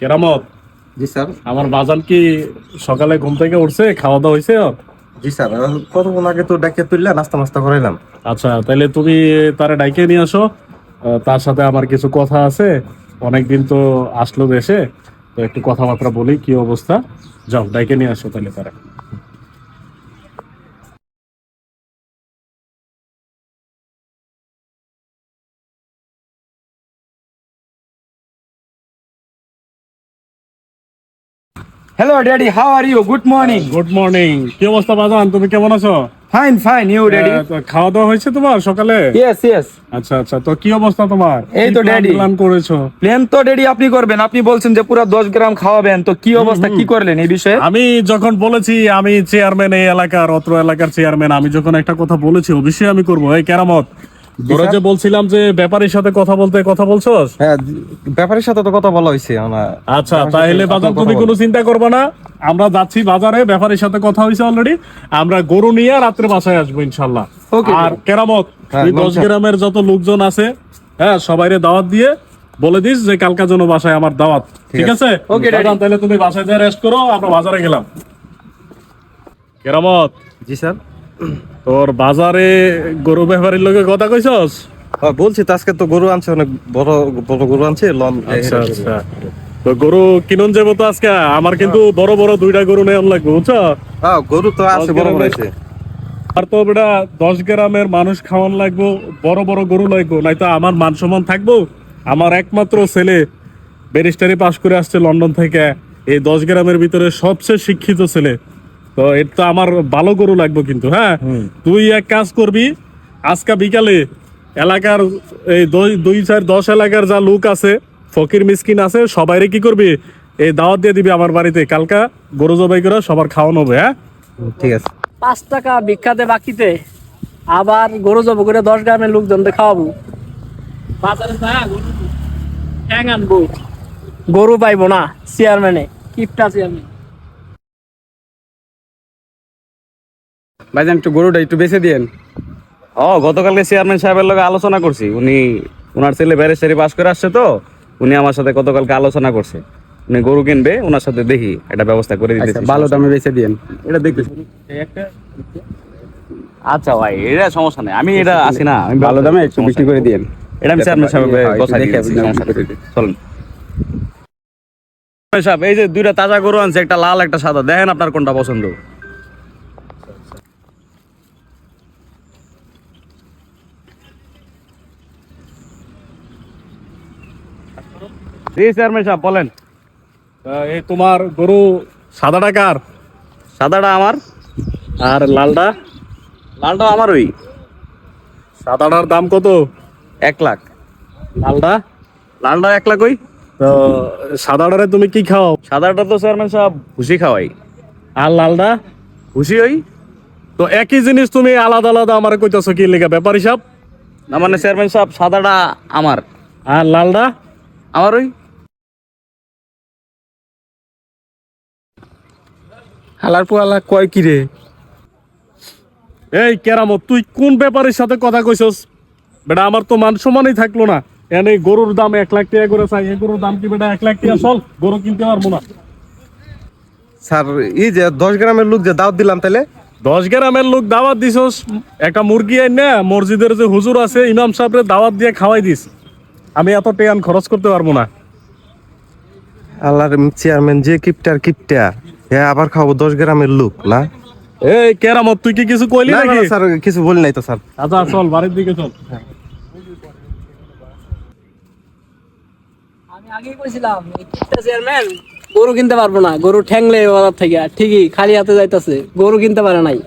কেরামত? জি স্যার। আমার বাজান কি সকালে ঘুম থেকে উঠছে? খাওয়া দাওয়া হয়েছে জি স্যার। কতক্ষণ আগে তো ডাকে তুললে নাস্তা মাস্তা করাইলাম। আচ্ছা তাহলে তুমি তারা ডাইকে নিয়ে আসো। তার সাথে আমার কিছু কথা আছে। অনেকদিন তো আসলো দেশে। তো একটু কথাবার্তা বলি কি অবস্থা? যাও ডাইকে নিয়ে আসো তাহলে তারা। Hello, Daddy. How are you? Good morning. Good morning কি অবস্থা বাজান তুমি কেমন আছো. You, Daddy? আহ, তো খাওয়া দাওয়া হয়েছে তোমার সকালে Yes, yes. আচ্ছা আচ্ছা তো কি অবস্থা তোমার এই তো daddy। plan করেছ প্ল্যান তো ড্যাডি আপনি করবেন আপনি বলছেন যে পুরো দশ গ্রাম খাওয়াবেন তো কি অবস্থা কি করলেন এই বিষয়ে আমি যখন বলেছি আমি চেয়ারম্যান এই এলাকার অত্র এলাকার চেয়ারম্যান আমি যখন একটা কথা বলেছি অবশ্যই আমি করব এই কেরামত তোরা যে বলছিলাম যে ব্যাপারীর সাথে কথা বলতে কথা বলছস? হ্যাঁ ব্যাপারের সাথে তো কথা বলা আমার। আচ্ছা তাহলে বাজার তুমি কোনো চিন্তা করবে না। আমরা যাচ্ছি বাজারে ব্যাপারীর সাথে কথা অলরেডি আমরা গরু নিয়ে রাত্রে বাসায় আসব ইনশাল্লাহ আর কেরামত হ্যাঁ, দশ গ্রামের যত লোকজন আছে হ্যাঁ সবাইরে দাওয়াত দিয়ে বলে দিস যে কালকা জন্য বাসায় আমার দাওয়াত। ঠিক আছে. বাজান, তাহলে তুমি বাসায় যা রেস্ট করো আমরা বাজারে গেলাম। কেরামত। জি স্যার। তোর বাজারে গরু ব্যাপারীর লোকে কথা কইছস? হ্যাঁ, বলছি আজকে তো গরু আনছে অনেক বড় বড় গরু আনছে লন আচ্ছা আচ্ছা। তো গরু কিনুন যাব তো আজকে আমার কিন্তু বড় বড় দুইটা গরু নেওয়ার লাগবে বুঝছ? হ্যাঁ গরু তো আছে বড় বড় আছে আর তো বেটা দশ গ্রামের মানুষ খাওয়ান লাগবো বড় বড় গরু লাগবো নাই তো আমার মান সম্মান থাকব। আমার একমাত্র ছেলে ব্যারিস্টারি পাশ করে আসছে লন্ডন থেকে এই দশ গ্রামের ভিতরে সবচেয়ে শিক্ষিত ছেলে। তো এটা তো আমার ভালো গরু লাগবে কিন্তু হ্যাঁ? তুই এক কাজ করবি আজকা বিকালে এলাকার এই দুই- দুই চার দশ এলাকার যা লোক আছে ফকির মিসকিন আছে সবাইরে কি করবি? এই দাওয়াত দিয়ে দিবি আমার বাড়িতে। কালকা গরু জবাই করে সবার খাওয়ানো হবে হ্যাঁ? ঠিক আছে। পাঁচ টাকা ভিক্ষাতে বাকিতে আবার গরু জব করে দশ গ্রামের লোকজনকে খাওয়াবো। বাজারে গরু আনব। গরু পাইবো না চেয়ারম্যানে কিপটা চেয়ারম্যান ভাইজান একটু গরুটা একটু বেছে দিয়েন। ও গতকালকে চেয়ারম্যান সাহেবের লগে আলোচনা করছি। উনি ওনার ছেলে ব্যারিস্টারি পাস করে আসছে তো উনি আমার সাথে গতকালকে আলোচনা করছে। উনি গরু কিনবে ওনার সাথে দেখি একটা ব্যবস্থা করে আচ্ছা দিতেছি ভালো দামে বেঁচে দিয়েন। এটা দেখতেছি আচ্ছা ভাই এটা সমস্যা নেই। আমি এটা আছি না আমি ভালো দামে একটু বিক্রি করে দিয়েন। এটা আমি চেয়ারম্যান সাহেবের হ্যাঁ, কথা দেখে। চলুন। সাহেব এই যে দুইটা তাজা গরু আনছে একটা লাল একটা সাদা দেখেন আপনার কোনটা পছন্দ। জি চেয়ারম্যান সাহেব বলেন। এই তোমার গরু সাদা টাকার সাদাটা আমার আর লালটা? লালটা আমার ওই সাদাটার দাম কত? এক লাখ। লালটা? লালটা এক লাখ ওই। তো সাদাটারে তুমি কি খাও? সাদাটা তো চেয়ারম্যান সাহেব ভুসি খাওয়াই। আর লালটা? ভুসি ওই। তো একই জিনিস তুমি আলাদা আলাদা আমার কইতাছো কি লেখা ব্যাপার হিসাব না মানে চেয়ারম্যান সাহেব সাদাটা আমার। আর লালটা? আমার ওই। হালার পোয়ালা কয় কি রে? এই কেরামত তুই কোন ব্যাপারের সাথে কথা কইছস? বেটা আমার তো মান সম্মানই থাকল না। এনে গরুর দাম এক লাখ টাকা করে চাই। এই গরুর দাম কি বেটা এক লাখ টাকা? চল গরু কিনতে পারব না। স্যার এই যে দশ গ্রামের লোক যে দাওয়াত দিলাম তাহলে দশ গ্রামের লোক দাওয়াত দিছস? একটা মুরগি না মসজিদের যে হুজুর আছে ইমাম সাহেবরে দাওয়াত দিয়ে খাওয়াই দিস। আমি এত টেয়ান খরচ করতে পারব না। আল্লাহর চেয়ারম্যান যে কিপটার কিপটা। হ্যাঁ আবার খাব দশ গ্রামের লোক না? এই কেরামত তুই কি কিছু কইলি না, না, নাকি? স্যার কিছু বলি নাই তো স্যার। আচ্ছা চল বাড়ির দিকে চল। আমি আগেই কইছিলাম চেয়ারম্যান গরু কিনতে পারব না গরু ঠ্যাংলে বাজার থেকে ঠিকই খালি হাতে যাইতাছে গরু কিনতে পারে নাই।